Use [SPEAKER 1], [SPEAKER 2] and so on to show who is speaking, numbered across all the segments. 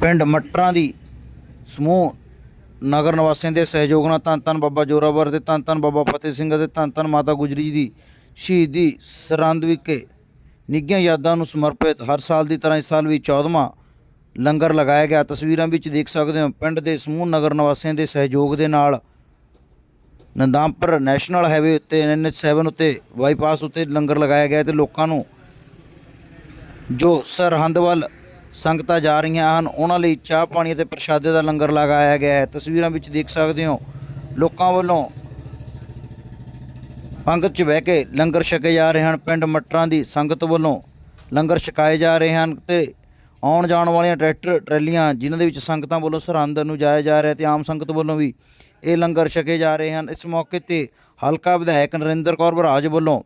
[SPEAKER 1] ਪਿੰਡ ਮਟਰਾਂ ਦੀ ਸਮੂਹ ਨਗਰ ਨਿਵਾਸੀਆਂ ਦੇ ਸਹਿਯੋਗ ਨਾਲ ਧੰਨ ਧੰਨ ਬਾਬਾ ਜੋਰਾਵਰ ਤੇ ਧੰਨ ਧੰਨ ਬਾਬਾ ਫਤਿਹ ਸਿੰਘ ਅਤੇ ਧੰਨ ਧੰਨ ਮਾਤਾ ਗੁਜਰੀ ਜੀ ਦੀ ਸ਼ਹੀਦੀ ਸਰੰਦ ਵਿਖੇ ਨਿੱਘੀਆਂ ਯਾਦਾਂ ਨੂੰ ਸਮਰਪਿਤ ਹਰ ਸਾਲ ਦੀ ਤਰ੍ਹਾਂ ਇਸ ਸਾਲ ਵੀ 14ਵਾਂ ਲੰਗਰ ਲਗਾਇਆ ਗਿਆ। ਤਸਵੀਰਾਂ ਵਿੱਚ ਦੇਖ ਸਕਦੇ ਹੋ, ਪਿੰਡ ਦੇ ਸਮੂਹ ਨਗਰ ਨਿਵਾਸੀਆਂ ਦੇ ਸਹਿਯੋਗ ਦੇ ਨਾਲ ਨੰਦਾਮਪੁਰ ਨੈਸ਼ਨਲ ਹਾਈਵੇ ਉੱਤੇ NH7 ਉੱਤੇ ਬਾਈਪਾਸ ਉੱਤੇ ਲੰਗਰ ਲਗਾਇਆ ਗਿਆ ਤੇ ਲੋਕਾਂ ਨੂੰ ਜੋ ਸਰਹੰਦ ਵੱਲ ਸੰਗਤਾਂ ਜਾ ਰਹੀਆਂ ਹਨ, ਉਹਨਾਂ ਲਈ ਚਾਹ ਪਾਣੀ ਅਤੇ ਪ੍ਰਸ਼ਾਦੇ ਦਾ ਲੰਗਰ ਲਗਾਇਆ ਗਿਆ ਹੈ। ਤਸਵੀਰਾਂ ਵਿੱਚ ਦੇਖ ਸਕਦੇ ਹੋ, ਲੋਕਾਂ ਵੱਲੋਂ ਪੰਗਤ 'ਚ ਬਹਿ ਕੇ ਲੰਗਰ ਛਕੇ ਜਾ ਰਹੇ ਹਨ। ਪਿੰਡ ਮਟਰਾਂ ਦੀ ਸੰਗਤ ਵੱਲੋਂ ਲੰਗਰ ਛਕਾਏ ਜਾ ਰਹੇ ਹਨ ਤੇ ਆਉਣ ਜਾਣ ਵਾਲੀਆਂ ਟਰੈਕਟਰ, ਟਰੈਲੀਆਂ ਜਿਨ੍ਹਾਂ ਦੇ ਵਿੱਚ ਸੰਗਤਾਂ ਵੱਲੋਂ ਸਰਹੰਦ ਨੂੰ ਜਾਇਆ ਜਾ ਰਿਹਾ ਤੇ ਆਮ ਸੰਗਤ ਵੱਲੋਂ ਵੀ ਇਹ ਲੰਗਰ ਛਕੇ ਜਾ ਰਹੇ ਹਨ। ਇਸ ਮੌਕੇ ਤੇ ਹਲਕਾ ਵਿਧਾਇਕ ਨਰਿੰਦਰ ਕੌਰ ਬਰਾਜ ਵੱਲੋਂ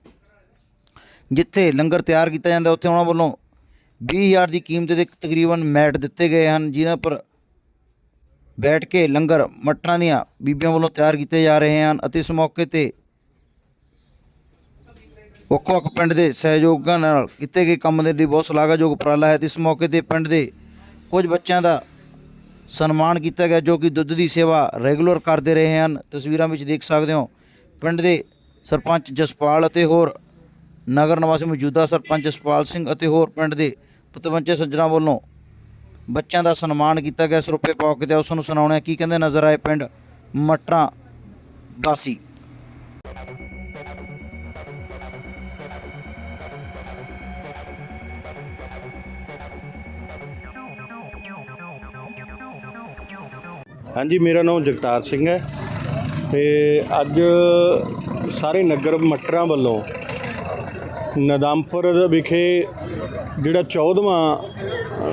[SPEAKER 1] ਜਿੱਥੇ ਲੰਗਰ ਤਿਆਰ ਕੀਤਾ ਜਾਂਦਾ, ਉੱਥੇ ਉਹਨਾਂ ਵੱਲੋਂ 20000 ਦੀ ਕੀਮਤ ਦੇ ਤਕਰੀਬਨ ਮੈਟ ਦਿੱਤੇ ਗਏ ਹਨ, ਜਿਨ੍ਹਾਂ ਪਰ ਬੈਠ ਕੇ ਲੰਗਰ ਮਟਰਾਂ ਦੀਆਂ ਬੀਬੀਆਂ ਵੱਲੋਂ ਤਿਆਰ ਕੀਤੇ ਜਾ ਰਹੇ ਹਨ ਅਤੇ ਇਸ ਮੌਕੇ ਤੇ ਵੱਖ ਵੱਖ ਪਿੰਡ ਦੇ ਸਹਿਯੋਗਾਂ ਨਾਲ ਕੀਤੇ ਗਏ ਕੰਮ ਦੇ ਲਈ ਬਹੁਤ ਸ਼ਲਾਘਾਯੋਗ ਉਪਰਾਲਾ ਹੈ ਤੇ ਇਸ ਮੌਕੇ ਤੇ ਪਿੰਡ ਦੇ ਕੁਝ ਬੱਚਿਆਂ ਦਾ ਸਨਮਾਨ ਕੀਤਾ ਗਿਆ, ਜੋ ਕਿ ਦੁੱਧ ਦੀ ਸੇਵਾ ਰੈਗੂਲਰ ਕਰਦੇ ਰਹੇ ਹਨ। ਤਸਵੀਰਾਂ ਵਿੱਚ ਦੇਖ ਸਕਦੇ ਹੋ, ਪਿੰਡ ਦੇ ਸਰਪੰਚ ਜਸਪਾਲ ਅਤੇ ਹੋਰ ਨਗਰ ਨਿਵਾਸੀ ਮੌਜੂਦਾ ਸਰਪੰਚ ਜਸਪਾਲ ਸਿੰਘ ਅਤੇ ਹੋਰ ਪਿੰਡ ਦੇ ਪਤਵੰਚੇ ਸੱਜਣਾ ਵੱਲੋਂ ਬੱਚਿਆਂ ਦਾ ਸਨਮਾਨ ਕੀਤਾ ਗਿਆ। ਸਰੂਪੇ ਪਾ ਕੇ ਤੇ ਉਸ ਨੂੰ ਸੁਣਾਉਣਾ ਕੀ ਕਹਿੰਦੇ ਨਜ਼ਰ ਆਏ ਪਿੰਡ ਮਟਰਾਂ ਵਾਸੀ?
[SPEAKER 2] ਹਾਂਜੀ, ਮੇਰਾ ਨਾਮ ਜਗਤਾਰ ਸਿੰਘ ਹੈ ਤੇ ਅੱਜ ਸਾਰੇ ਨਗਰ ਮਟਰਾਂ ਵੱਲੋਂ ਨਦਮਪੁਰ ਵਿਖੇ ਜਿਹੜਾ 14ਵਾਂ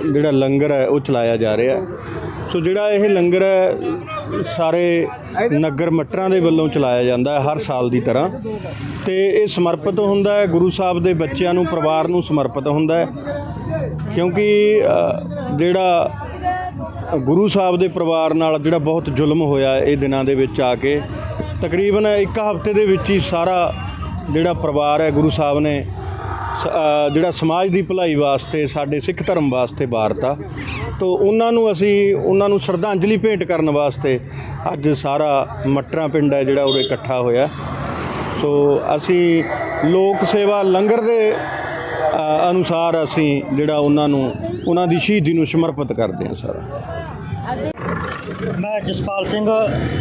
[SPEAKER 2] ਜਿਹੜਾ ਲੰਗਰ ਹੈ, ਉਹ ਚਲਾਇਆ ਜਾ ਰਿਹਾ ਸੋ ਜਿਹੜਾ ਇਹ ਲੰਗਰ ਹੈ, ਸਾਰੇ ਨਗਰ ਮਟਰਾਂ ਦੇ ਵੱਲੋਂ ਚਲਾਇਆ ਜਾਂਦਾ ਹੈ, ਹਰ ਸਾਲ ਦੀ ਤਰ੍ਹਾਂ। ਤੇ ਇਹ ਸਮਰਪਿਤ ਹੁੰਦਾ ਹੈ, ਗੁਰੂ ਸਾਹਿਬ ਦੇ ਬੱਚਿਆਂ ਨੂੰ, ਪਰਿਵਾਰ ਨੂੰ ਸਮਰਪਿਤ ਹੁੰਦਾ ਹੈ। ਕਿਉਂਕਿ ਜਿਹੜਾ ਗੁਰੂ ਸਾਹਿਬ ਦੇ ਪਰਿਵਾਰ ਨਾਲ ਜਿਹੜਾ ਬਹੁਤ ਜ਼ੁਲਮ ਹੋਇਆ ਇਹ ਦਿਨਾਂ ਦੇ ਵਿੱਚ ਆ ਕੇ, ਤਕਰੀਬਨ ਇੱਕ ਹਫ਼ਤੇ ਦੇ ਵਿੱਚ ਹੀ ਸਾਰਾ ਜਿਹੜਾ ਪਰਿਵਾਰ ਹੈ, ਗੁਰੂ ਸਾਹਿਬ ਨੇ ਜਿਹੜਾ ਸਮਾਜ ਦੀ ਭਲਾਈ ਵਾਸਤੇ, ਸਾਡੇ ਸਿੱਖ ਧਰਮ ਵਾਸਤੇ ਵਾਰਤਾ ਤੋਂ ਉਹਨਾਂ ਨੂੰ ਅਸੀਂ, ਉਹਨਾਂ ਨੂੰ ਸ਼ਰਧਾਂਜਲੀ ਭੇਂਟ ਕਰਨ ਵਾਸਤੇ ਅੱਜ ਸਾਰਾ ਮਟਰਾ ਪਿੰਡ ਹੈ ਜਿਹੜਾ ਉਰੇ ਇਕੱਠਾ ਹੋਇਆ। ਸੋ ਅਸੀਂ ਲੋਕ ਸੇਵਾ ਲੰਗਰ ਦੇ ਅਨੁਸਾਰ ਅਸੀਂ ਜਿਹੜਾ ਉਹਨਾਂ ਨੂੰ, ਉਹਨਾਂ ਦੀ ਸ਼ਹੀਦੀ ਨੂੰ ਸਮਰਪਿਤ ਕਰਦੇ ਹਾਂ ਸਾਰਾ।
[SPEAKER 3] ਮੈਂ ਜਸਪਾਲ ਸਿੰਘ,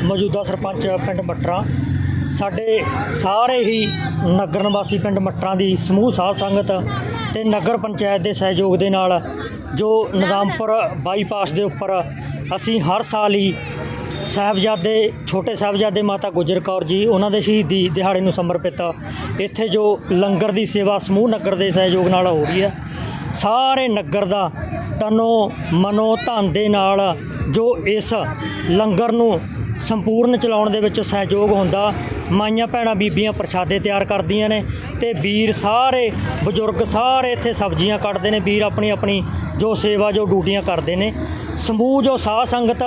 [SPEAKER 3] ਮੌਜੂਦਾ ਸਰਪੰਚ ਪਿੰਡ ਮਟਰਾ। ਸਾਡੇ ਸਾਰੇ ਹੀ ਨਗਰ ਨਿਵਾਸੀ ਪਿੰਡ ਮੱਟਰਾਂ ਦੀ ਸਮੂਹ ਸਾਧ ਸੰਗਤ ਤੇ ਨਗਰ ਪੰਚਾਇਤ ਦੇ ਸਹਿਯੋਗ ਦੇ ਨਾਲ ਜੋ ਨਿਜ਼ਾਮਪੁਰ ਬਾਈਪਾਸ ਦੇ ਉੱਪਰ ਅਸੀਂ ਹਰ ਸਾਲ ਹੀ ਸਾਹਿਬਜ਼ਾਦੇ, ਛੋਟੇ ਸਾਹਿਬਜ਼ਾਦੇ ਮਾਤਾ ਗੁਜਰ ਕੌਰ ਜੀ, ਉਹਨਾਂ ਦੇ ਸ਼ਹੀਦੀ ਦਿਹਾੜੇ ਨੂੰ ਸਮਰਪਿਤ ਇੱਥੇ ਜੋ ਲੰਗਰ ਦੀ ਸੇਵਾ ਸਮੂਹ ਨਗਰ ਦੇ ਸਹਿਯੋਗ ਨਾਲ ਹੋ ਰਹੀ ਹੈ, ਸਾਰੇ ਨਗਰ ਦਾ ਤਨੋ ਮਨੋ ਧਨ ਦੇ ਨਾਲ ਜੋ ਇਸ ਲੰਗਰ ਨੂੰ ਸੰਪੂਰਨ ਚਲਾਉਣ ਦੇ ਵਿੱਚ ਸਹਿਯੋਗ ਹੁੰਦਾ ਮਾਈਆਂ ਭੈਣਾਂ ਬੀਬੀਆਂ ਪ੍ਰਸ਼ਾਦੇ ਤਿਆਰ ਕਰਦੀਆਂ ਨੇ ਤੇ ਵੀਰ ਸਾਰੇ, ਬਜ਼ੁਰਗ ਸਾਰੇ ਇੱਥੇ ਸਬਜ਼ੀਆਂ ਕੱਟਦੇ ਨੇ, ਵੀਰ ਆਪਣੀ ਆਪਣੀ ਜੋ ਸੇਵਾ, ਜੋ ਡਿਊਟੀਆਂ ਕਰਦੇ ਨੇ ਸਮੂਹ, ਜੋ ਸਾਧ ਸੰਗਤ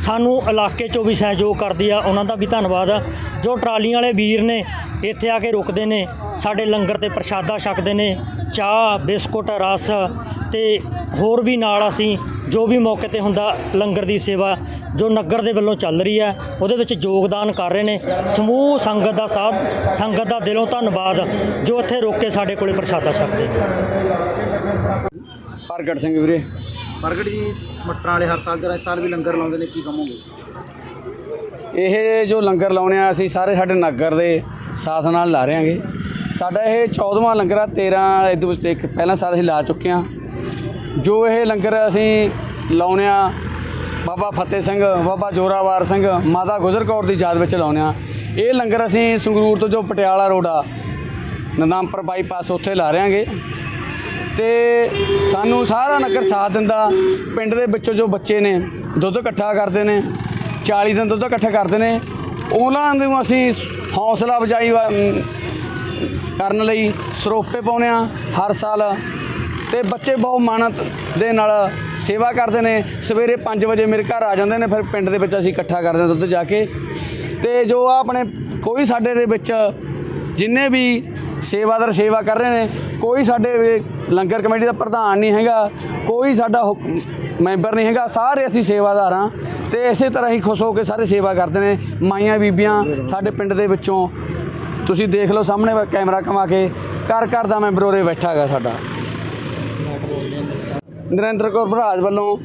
[SPEAKER 3] ਸਾਨੂੰ ਇਲਾਕੇ 'ਚੋਂ ਵੀ ਸਹਿਯੋਗ ਕਰਦੀ ਆ, ਉਹਨਾਂ ਦਾ ਵੀ ਧੰਨਵਾਦ ਆ। ਜੋ ਟਰਾਲੀਆਂ ਵਾਲੇ ਵੀਰ ਨੇ, ਇੱਥੇ ਆ ਕੇ ਰੁਕਦੇ ਨੇ, ਸਾਡੇ ਲੰਗਰ ਤੇ ਪ੍ਰਸ਼ਾਦਾ ਛਕਦੇ ਨੇ, ਚਾਹ, ਬਿਸਕੁਟ, ਰਸ ਤੇ ਹੋਰ ਵੀ ਨਾਲ ਅਸੀਂ ਜੋ ਵੀ ਮੌਕੇ ਤੇ ਹੁੰਦਾ ਲੰਗਰ ਦੀ ਸੇਵਾ ਜੋ ਨਗਰ ਦੇ ਵੱਲੋਂ ਚੱਲ ਰਹੀ ਹੈ ਉਹਦੇ ਵਿੱਚ ਯੋਗਦਾਨ ਕਰ ਰਹੇ ਨੇ। ਸਮੂਹ ਸੰਗਤ ਦਾ ਸਾਧ ਸੰਗਤ ਦਾ ਦਿਲੋਂ ਧੰਨਵਾਦ ਜੋ ਇੱਥੇ ਰੁਕ ਕੇ ਸਾਡੇ ਕੋਲੇ ਪ੍ਰਸ਼ਾਦਾ ਛਕਦੇ ਨੇ।
[SPEAKER 4] ਪ੍ਰਗਟ ਸਿੰਘ ਵੀਰੇ।
[SPEAKER 1] ਪ੍ਰਗਟ ਜੀ ਮਟਰਾਂ ਵਾਲੇ ਹਰ ਸਾਲ ਇਸ ਸਾਲ ਵੀ ਲੰਗਰ ਲਾਉਂਦੇ ਨੇ ਕੀ ਕਮੋਗੇ
[SPEAKER 4] ਇਹ ਜੋ ਲੰਗਰ ਲਾਉਣੇ ਆ ਅਸੀਂ ਸਾਰੇ ਸਾਡੇ ਨਗਰ ਦੇ ਸਾਥ ਨਾਲ ਲਾ ਰਹੇ ਹਾਂਗੇ। ਸਾਡਾ ਇਹ 14ਵਾਂ ਲੰਗਰ ਆ 13 ਇਹਦੇ ਵਿੱਚ ਇੱਕ ਪਹਿਲਾ ਸਾਲ ਅਸੀਂ ਲਾ ਚੁੱਕੇ ਹਾਂ। ਜੋ ਇਹ ਲੰਗਰ ਅਸੀਂ ਲਾਉਣੇ ਆ, ਬਾਬਾ ਫਤਿਹ ਸਿੰਘ, ਬਾਬਾ ਜ਼ੋਰਾਵਾਰ ਸਿੰਘ, ਮਾਤਾ ਗੁਜਰ ਕੌਰ ਦੀ ਯਾਦ ਵਿੱਚ ਲਾਉਣੇ ਆ। ਇਹ ਲੰਗਰ ਅਸੀਂ ਸੰਗਰੂਰ ਤੋਂ ਜੋ ਪਟਿਆਲਾ ਰੋਡ ਆ ਨਨਾਮਪੁਰ ਬਾਈਪਾਸ ਉੱਥੇ ਲਾ ਰਹੇ ਹਾਂਗੇ ਤੇ ਸਾਨੂੰ ਸਾਰਾ ਨਗਰ ਸਾਥ ਦਿੰਦਾ, ਪਿੰਡ ਦੇ ਵਿੱਚੋਂ ਜੋ ਬੱਚੇ ਨੇ, ਦੁੱਧ ਇਕੱਠਾ ਕਰਦੇ ਨੇ 40 ਦਿਨ ਦੁੱਧ ਇਕੱਠਾ ਕਰਦੇ ਨੇ, ਉਹਨਾਂ ਨੂੰ ਅਸੀਂ ਹੌਸਲਾ ਅਫਜ਼ਾਈ ਵਾ- ਕਰਨ ਲਈ ਸਰੋਪੇ ਪਾਉਂਦੇ ਆ। ਹਰ ਸਾਲ ਤੇ ਬੱਚੇ ਬਹੁਤ ਮਾਨਤ ਦੇ ਨਾਲ ਸੇਵਾ ਕਰਦੇ ਨੇ। ਸਵੇਰੇ 5 ਵਜੇ ਮੇਰੇ ਘਰ ਆ ਜਾਂਦੇ ਨੇ, ਫਿਰ ਪਿੰਡ ਦੇ ਵਿੱਚ ਅਸੀਂ ਇਕੱਠਾ ਕਰਦੇ ਹਾਂ ਦੁੱਧ ਜਾ ਕੇ। ਤੇ ਜੋ ਆ ਆਪਣੇ ਕੋਈ ਸਾਡੇ ਦੇ ਵਿੱਚ ਜਿੰਨੇ ਵੀ ਸੇਵਾਦਾਰ ਸੇਵਾ ਕਰ ਰਹੇ ਨੇ, ਕੋਈ ਸਾਡੇ ਲੰਗਰ ਕਮੇਟੀ ਦਾ ਪ੍ਰਧਾਨ ਨਹੀਂ ਹੈਗਾ, ਕੋਈ ਸਾਡਾ ਹੁਕ- ਮੈਂਬਰ ਨਹੀਂ ਹੈਗਾ, ਸਾਰੇ ਅਸੀਂ ਸੇਵਾਦਾਰ ਹਾਂ। ਤੇ ਇਸੇ ਤਰ੍ਹਾਂ ਹੀ ਖੁਸ਼ ਹੋ ਕੇ ਸਾਰੇ ਸੇਵਾ ਕਰਦੇ ਨੇ। ਮਾਈਆਂ ਬੀਬੀਆਂ ਸਾਡੇ ਪਿੰਡ ਦੇ ਵਿੱਚੋਂ, ਤੁਸੀਂ ਦੇਖ ਲਓ ਸਾਹਮਣੇ ਕੈਮਰਾ ਕਮਾ ਕੇ, ਘਰ ਘਰ ਦਾ ਮੈਂਬਰ ਉਰੇ ਬੈਠਾ ਹੈਗਾ ਸਾਡਾ। ਨਰਿੰਦਰ ਕੌਰ ਭਰਾਜ ਵੱਲੋਂ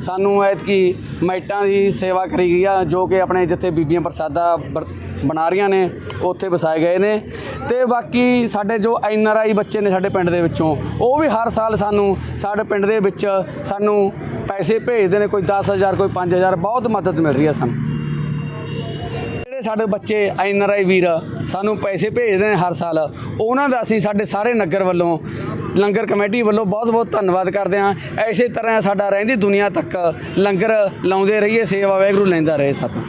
[SPEAKER 4] ਸਾਨੂੰ ਐਤਕੀ ਮਾਈਟਾਂ ਦੀ ਸੇਵਾ ਕਰੀ ਗਈ ਆ, ਜੋ ਕਿ ਆਪਣੇ ਜਿੱਥੇ ਬੀਬੀਆਂ ਪ੍ਰਸਾਦਾ ਬਰ- ਬਣਾ ਰਹੀਆਂ ਨੇ, ਉੱਥੇ ਵਸਾਏ ਗਏ ਨੇ। ਤੇ ਬਾਕੀ ਸਾਡੇ ਜੋ ਐਨ ਆਰ ਆਈ ਬੱਚੇ ਨੇ ਸਾਡੇ ਪਿੰਡ ਦੇ ਵਿੱਚੋਂ, ਉਹ ਵੀ ਹਰ ਸਾਲ ਸਾਨੂੰ ਸਾਡੇ ਪਿੰਡ ਦੇ ਵਿੱਚ ਸਾਨੂੰ ਪੈਸੇ ਭੇਜਦੇ ਨੇ, ਕੋਈ 10000 ਕੋਈ 5000 ਬਹੁਤ ਮਦਦ ਮਿਲ ਰਹੀ ਆ ਸਾਨੂੰ। ਜਿਹੜੇ ਸਾਡੇ ਬੱਚੇ ਐਨ ਆਰ ਆਈ ਵੀਰ ਸਾਨੂੰ ਪੈਸੇ ਭੇਜਦੇ ਨੇ ਹਰ ਸਾਲ। ਉਹਨਾਂ ਦਾ ਅਸੀਂ ਸਾਡੇ ਸਾਰੇ ਨਗਰ ਵੱਲੋਂ, ਲੰਗਰ ਕਮੇਟੀ ਵੱਲੋਂ ਬਹੁਤ-ਬਹੁਤ ਧੰਨਵਾਦ ਕਰਦੇ ਹਾਂ। ਐਸੇ ਤਰ੍ਹਾਂ ਸਾਡਾ ਰਹਿੰਦੀ ਦੁਨੀਆ ਤੱਕ ਲੰਗਰ ਲਾਉਂਦੇ ਰਹੀਏ, ਸੇਵਾ ਵਾਹਿਗੁਰੂ ਲੈਂਦਾ ਰਹੇ ਸਾਤੋਂ